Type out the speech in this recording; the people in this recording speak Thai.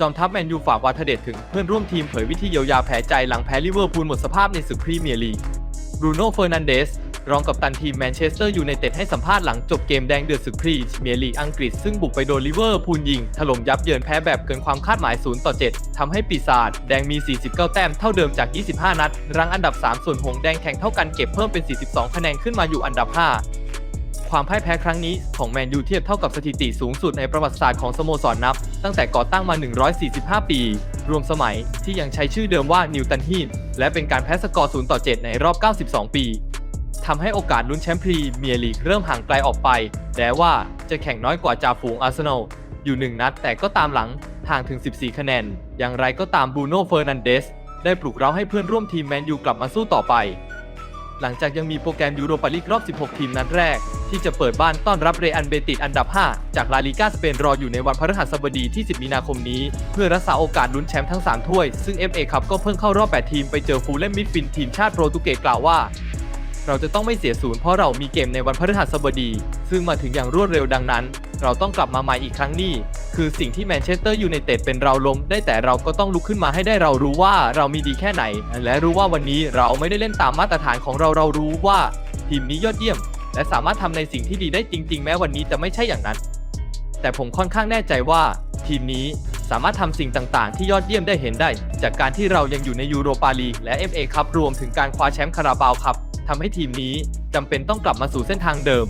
จอมทัพแมนยูฝากวาทเดชถึงเพื่อนร่วมทีมเผยวิธีเยียวยาแผลใจหลังแพ้ลิเวอร์พูลหมดสภาพในศึกพรีเมียร์ลีกบรูโน่เฟอร์นันเดสรองกัปตันทีมแมนเชสเตอร์ยูไนเต็ดให้สัมภาษณ์หลังจบเกมแดงเดือดศึกพรีเมียร์ลีกอังกฤษซึ่งบุกไปโดนลิเวอร์พูลยิง ถล่มยับเยินแพ้แบบเกินความคาดหมาย 0 ต่อ 7 ทำให้ปีศาจแดงมี 49 แต้มเท่าเดิมจาก 25 นัด รั้งอันดับ 3 ส่วนหงแดงแข่งเท่ากันเก็บเพิ่มเป็น 42 คะแนนขึ้นมาอยู่อันดับ 5 ความพ่ายแพ้ครั้งนี้ของแมนยูเทียบเท่ากับสถิติสูงสุดในประวัติศาสตร์ของสโมสรนับ ตั้งแต่ก่อตั้งมา 145 ปี รวมสมัยที่ยังใช้ชื่อเดิมว่านิวตันฮีนและเป็นการแพ้สกอร์0ต่อ 7 ในรอบ 92 ปีทำให้โอกาสลุ้นแชมป์พรีเมียร์ลีกเริ่มห่างไกลออกไปแม้ว่าจะแข่งน้อยกว่าจ่าฝูงอาร์เซนอลอยู่1นัดแต่ก็ตามหลังห่างถึง 14 คะแนน อย่างไรก็ตามบูโน่เฟอร์นันเดสได้ปลุกเร้าให้เพื่อนร่วมทีมแมนยูกลับมาสู้ต่อไป หลังจากยังมีโปรแกรมยูโรปาลีกรอบ 16 ทีมนัดแรก ที่จะเปิดบ้านต้อนรับเรอันเบติดอันดับ 5 จากลาลิก้าสเปนรออยู่ในวันพฤหัสบดีที่ 10 มีนาคมนี้ เพื่อรักษาโอกาสลุ้นแชมป์ทั้ง 3 ถ้วย ซึ่ง FA คัพก็เพิ่งเข้ารอบ 8 ทีมไปเจอฟูลเลมมิดฟินทีมชาติโปรตุเกสกล่าวว่า เราจะต้องไม่เสียศูนย์เพราะเรามีเกมในวันพฤหัสบดี ซึ่งมาถึงอย่างรวดเร็วดังนั้น เราต้องกลับมาใหม่อีกครั้งนี่ คือสิ่งที่แมนเชสเตอร์ยูไนเต็ดเป็นเราล้มได้แต่เราก็ต้องลุกขึ้นมาให้ได้เรารู้ว่าเรามีดีแค่ไหน และรู้ว่าวันนี้เราไม่ได้เล่นตามมาตรฐานของเราเรารู้ว่าทีมนี้ยอดเยี่ยม และสามารถทำในสิ่งที่ดีได้จริง ๆ แม้วันนี้จะไม่ใช่อย่างนั้น แต่ผมค่อนข้างแน่ใจว่า ทีมนี้สามารถทำสิ่งต่างๆ ที่ยอดเยี่ยมได้เห็นได้ จากการที่เรายังอยู่ในยูโรปาลีกและ FA คัพรวมถึงการคว้าแชมป์คาราบาวคัพ ทำให้ทีมนี้จำเป็นต้องกลับมาสู่เส้นทางเดิม